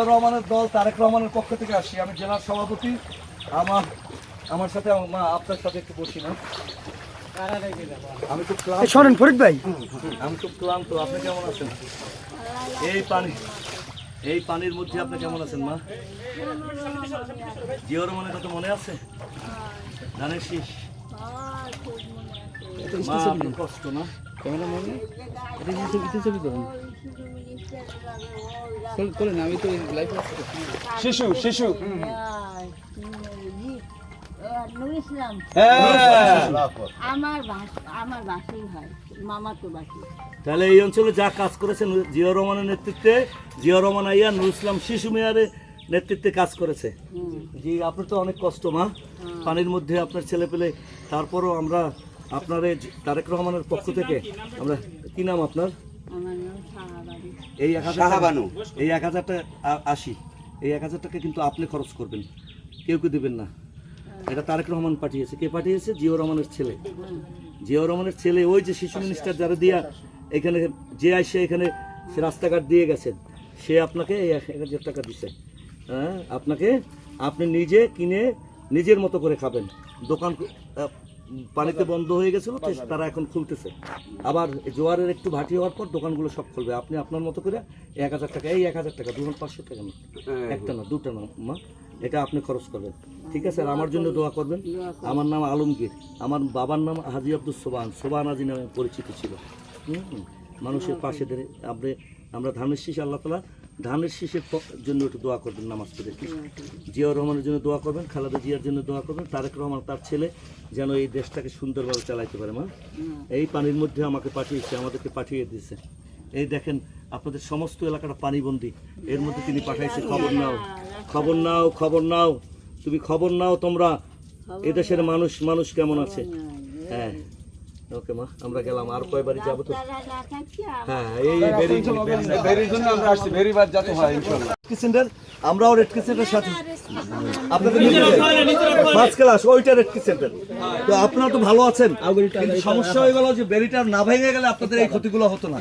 রহমানের দল তারেক রহমানের পক্ষ থেকে আসি। আমি জেলার সভাপতি। আমার আমার সাথে আমার মা আপনার সাথে একটু বসি না। আমি খুব ক্লান্ত। ফরিদ ভাই। আমি খুব ক্লান্ত। আপনি কেমন আছেন? এই পানি। এই পানির মধ্যে আপনি কেমন আছেন মা? জিও রহমানের কথা মনে আছে? ধানের শীষ। মা আপনার কষ্ট না? শিশু শিশু নুর ইসলাম হ্যাঁ। আমার বাস আমার বাসেই হয় মামা তো বাসি। তাহলে এই অঞ্চলে যা কাজ করেছে জিয়া রহমানের নেতৃত্বে জিয়া রহমান আইয়া নুর ইসলাম শিশু মেয়ারের নেতৃত্বে কাজ করেছে। জি আপনার তো অনেক কষ্ট মা। পানির মধ্যে আপনার ছেলে পেলে তারপরও আমরা আপনার এই তারেক রহমানের পক্ষ থেকে আমরা কি নাম আপনার? এই এক হাজার এই এক হাজার টাকা আশি। এই এক হাজার টাকা কিন্তু আপনি খরচ করবেন। কেউ কেউ দেবেন না। এটা তারেক রহমান পাঠিয়েছে। কে পাঠিয়েছে? জিও রহমানের ছেলে। জিও রহমানের ছেলে ওই যে শিশু মিনিস্টার যারা দিয়া এখানে যে আসে এখানে সে রাস্তাঘাট দিয়ে গেছেন সে আপনাকে এই এক হাজার টাকা দিছে। হ্যাঁ? আপনাকে আপনি নিজে কিনে নিজের মতো করে খাবেন। দোকান পানিতে বন্ধ হয়ে গেছিল তারা এখন খুলতেছে। আবার জোয়ারের একটু ভাটি হওয়ার পর দোকানগুলো সব খুলবে। আপনি আপনার মতো করে এক হাজার টাকা এই এক হাজার টাকা দু পাঁচশো টাকা না একটা না দুটা না মা এটা আপনি খরচ করবেন। ঠিক আছে? আর আমার জন্য দোয়া করবেন। আমার নাম আলমগীর। আমার বাবার নাম হাজি আব্দুল সোবান। সোবান হাজি নামে পরিচিত ছিল। মানুষের পাশে ধরে আপনি আমরা ধানের শীষ আল্লাহ তালা ধানের শীষের জন্য একটু দোয়া করবেন নামাজ পড়ে জিয়াউর রহমানের জন্য দোয়া করবেন খালেদা জিয়ার জন্য দোয়া করবেন তারেক রহমান তার ছেলে যেন এই দেশটাকে সুন্দরভাবে চালাইতে পারে মা। এই পানির মধ্যে আমাকে পাঠিয়েছে আমাদেরকে পাঠিয়ে দিয়েছে। এই দেখেন আপনাদের সমস্ত এলাকাটা পানিবন্দি। এর মধ্যে তিনি পাঠাইছে খবর নাও খবর নাও খবর নাও। তুমি খবর নাও তোমরা। এদেশের মানুষ মানুষ কেমন আছে? হ্যাঁ। ওকে মা আমরা গেলাম। আর কয়বারই যাব তো? হ্যাঁ এই বেরি ভেরির জন্য আমরা আসছি। ভেরিবার যাতে হয় ইনশাল্লাহ। কিসেন্টার আমরাও রেড কিসেন্টার সাথে। আপনাদের পাঁচ ক্লাস ওইটা রেড কিসেন্টার তো আপনারা তো ভালো আছেন। কিন্তু সমস্যা হয়ে গেল যে বেরিটার না ভেঙে গেলে আপনাদের এই ক্ষতিগুলো হতো না।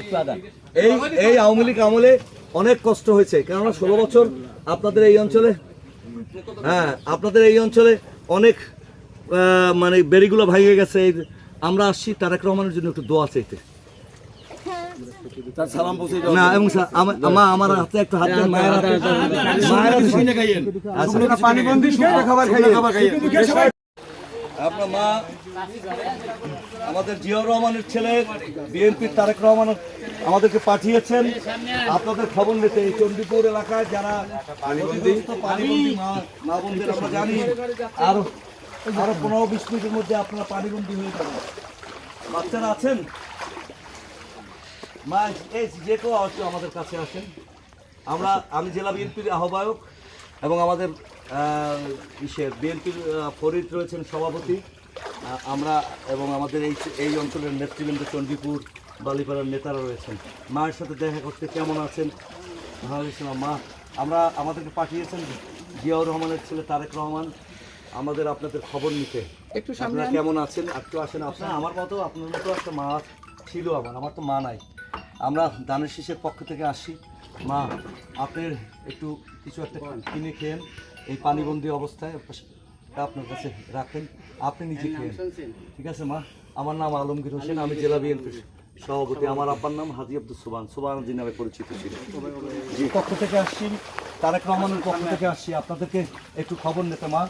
এই এই আওয়ামী লীগ আমলে অনেক কষ্ট হয়েছে। কেননা ষোলো বছর আপনাদের এই অঞ্চলে হ্যাঁ আপনাদের এই অঞ্চলে অনেক মানে বেরিগুলো ভেঙে গেছে। এই আমরা আসছি তারেক রহমানের জন্য একটু দোয়া চাইতে। না এবং আমা আমার হাতে একটু হাত দেন মায়ের হাতে মায়ের হাতে আচ্ছা। পানি খাবার খাবার খাইয়ে আপনার মা আমাদের জিয়াউর রহমানের ছেলে বিএনপির তারেক রহমান আমাদেরকে পাঠিয়েছেন। আপনাদের খবর নিতে এই চণ্ডীপুর এলাকায় যারা পানিবন্দী মা মা বোনদের আমরা জানি। আরও আরও পনেরো বিশ মিনিটের মধ্যে আপনারা পানিবন্দী হয়ে যাবেন বাচ্চারা আছেন? মা এই যে কেউ আমাদের কাছে আসেন। আমরা আমি জেলা বিএনপির আহ্বায়ক এবং আমাদের ইসের বিএনপির ফরিদ রয়েছেন সভাপতি। আমরা এবং আমাদের এই এই অঞ্চলের নেতৃবৃন্দ চণ্ডীপুর বালিপাড়ার নেতারা রয়েছেন। মায়ের সাথে দেখা করতে কেমন আছেন? ভালো মা আমরা আমাদেরকে পাঠিয়েছেন জিয়াউর রহমানের ছেলে তারেক রহমান। আমাদের আপনাদের খবর নিতে। একটু আপনারা কেমন আছেন? একটু আসেন আপনার আমার মতো আপনার মতো একটা মা ছিল আমার আমার তো মা নাই। আমরা দানের শীষের পক্ষ থেকে আসি। মা আপনি একটু কিছু একটা কিনে খেয়েন এই পানিবন্দি অবস্থায় আপনার কাছে রাখেন আপনি নিজে খেয়েন। ঠিক আছে মা? আমার নাম আলমগীর হোসেন আমি জেলা বিএনপির সভাপতি। আমার আব্বার নাম হাজি আব্দুল সুবান সুবান জি নামে পরিচিত ছিল পক্ষ থেকে আসছি তারেক রহমানের পক্ষ থেকে আসছি। আপনাদেরকে একটু খবর নিতে মা।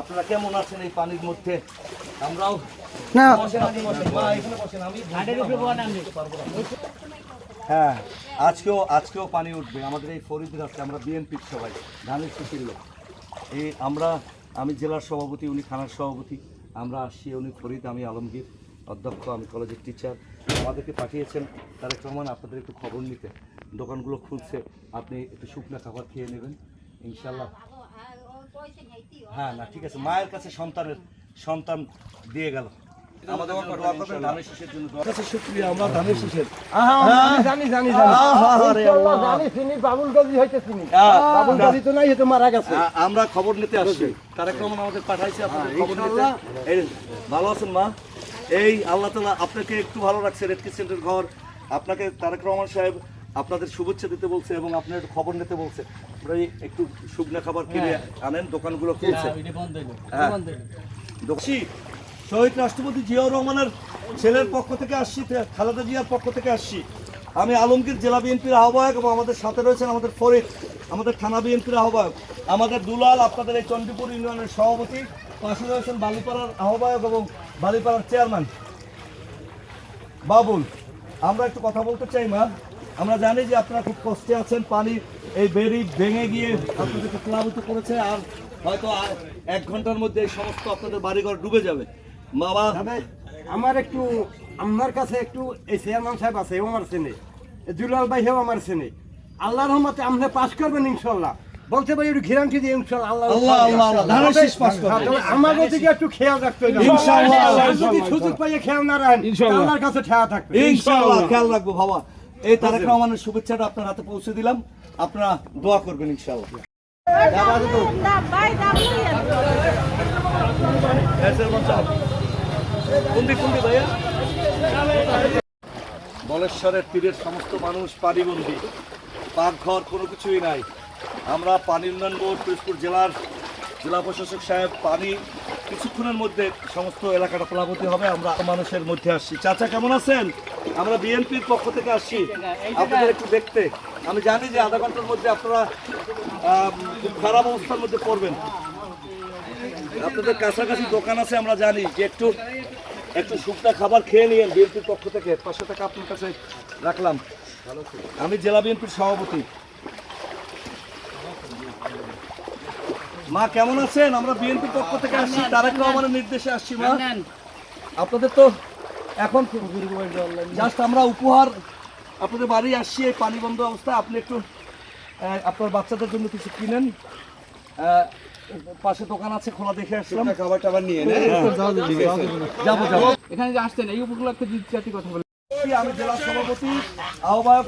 আপনারা কেমন আছেন এই পানির মধ্যে? আমরাও না। হ্যাঁ আজকেও আজকেও পানি উঠবে। আমাদের এই ফরিদ রাস্তায় আমরা বিএনপির সবাই ধানের শিশির লোক। এই আমরা আমি জেলার সভাপতি উনি থানার সভাপতি। আমরা আসছি উনি ফরিদ আমি আলমগীর অধ্যক্ষ আমি কলেজের টিচার। আমাদেরকে পাঠিয়েছেন তারেক রহমান আপনাদের একটু খবর নিতে। দোকানগুলো খুলছে আপনি একটু শুকনা খাবার খেয়ে নেবেন। ইনশাল্লাহ হ্যাঁ না ঠিক আছে। মায়ের কাছে সন্তানের সন্তান দিয়ে গেল। আমাদের দোয়া করবেন ধানের শীষের জন্য দোয়া কাছে শুক্রিয়া আমরা ধানের শীষের। জানি জানি জানি। জানি চিনি বাবুল গাজী হইতে চিনি বাবুল গাজী তো নাই হয়তো মারা গেছে। আমরা খবর নিতে আসছি। তারেক রহমান আমাদের পাঠাইছে আপনাদের খবর নিতে। এই ভালো আছেন মা? এই আল্লাহ তালা আপনাকে একটু ভালো রাখছে রেড কিচেন্টের ঘর। আপনাকে তারেক রহমান সাহেব আপনাদের শুভেচ্ছা দিতে বলছে এবং আপনার একটু খবর নিতে বলছে। আপনারা একটু শুকনা খাবার কিনে আনেন দোকানগুলো খুলছে। হ্যাঁ শহীদ রাষ্ট্রপতি জিয়াউর রহমানের ছেলের পক্ষ থেকে আসছি খালেদা জিয়ার পক্ষ থেকে আসছি। আমি আলমগীর জেলা বিএনপির আহ্বায়ক এবং আমাদের সাথে রয়েছেন আমাদের ফরিদ আমাদের থানা বিএনপির আহ্বায়ক। আমাদের দুলাল আপনাদের এই চণ্ডীপুর ইউনিয়নের সভাপতি। পাশে রয়েছেন বালিপাড়ার আহ্বায়ক এবং বালিপাড়ার চেয়ারম্যান। বাবুল আমরা একটু কথা বলতে চাই মা আমরা জানি যে আপনারা খুব কষ্টে আছেন পানি এই বেরি ভেঙে গিয়ে আপনাদেরকে প্লাবিত করেছে আর হয়তো এক ঘণ্টার মধ্যে এই সমস্ত আপনাদের বাড়িঘর ডুবে যাবে। বাবা আমার একটু আমার কাছে একটু এই চেয়ারম্যান সাহেব আছে ও আমার চেনে। এই দুলাল ভাই হেও আমার চেনে। আল্লাহর রহমতে আপনি পাশ করবেন ইনশাল্লাহ বলতে পারি একটু গ্যারান্টি দিয়ে ইনশাল্লাহ আল্লাহ আল্লাহ, আল্লাহ, আল্লাহ। ধানের শীষ পাস করবেন। হ্যাঁ, দিকে একটু খেয়াল রাখতে হবে? ইনশাআল্লাহ, যদি সুযোগ পাইয়ে খেয়াল না রাখেন আল্লাহর কাছে ঠেয়া থাকবে। ইনশাআল্লাহ। খেয়াল রাখব বাবা। এই তারেক রহমানের শুভেচ্ছাটা আপনার হাতে পৌঁছে দিলাম। আপনারা দোয়া করবেন ইনশাআল্লাহ। বলেশ্বরের তীরের সমস্ত মানুষ পানিবন্দি পাকঘর কোনো কিছুই নাই। আমরা পানি উন্নয়ন বোর্ড পিরোজপুর জেলার জেলা প্রশাসক সাহেব পানি কিছুক্ষণের মধ্যে সমস্ত এলাকাটা প্লাবতী হবে, আমরা মানুষের মধ্যে আসছি। চাচা, কেমন আছেন? আমরা বিএনপির পক্ষ থেকে আসছি। আপনাদের একটু দেখতে। আমি জানি যে আধা ঘণ্টার মধ্যে আপনারা খুব খারাপ অবস্থার মধ্যে পড়বেন। আপনাদের কাছাকাছি দোকান আছে, আমরা জানি যে একটু একটু শুকনা খাবার খেয়ে নিয়েন বিএনপির পক্ষ থেকে। পাঁচশো টাকা আপনার কাছে রাখলাম। আমি জেলা বিএনপির সভাপতি। মা কেমন আছেন? আমরা বিএনপির পক্ষ থেকে আসছি তারেক রহমানের নির্দেশে আসছি মা। আপনাদের তো এখন জাস্ট আমরা উপহার আপনাদের বাড়ি আসছি এই পানি বন্ধ অবস্থা আপনি একটু আহ, আপনার বাচ্চাদের জন্য কিছু কিনেন। আহ, পাশে দোকান আছে খোলা দেখে আসলাম। খাবার টাবার নিয়ে যাব যাব। এখানে যে আসছেন এই উপকূল একটা জাতি কথা বলে। আমি জেলা সভাপতি আহ্বায়ক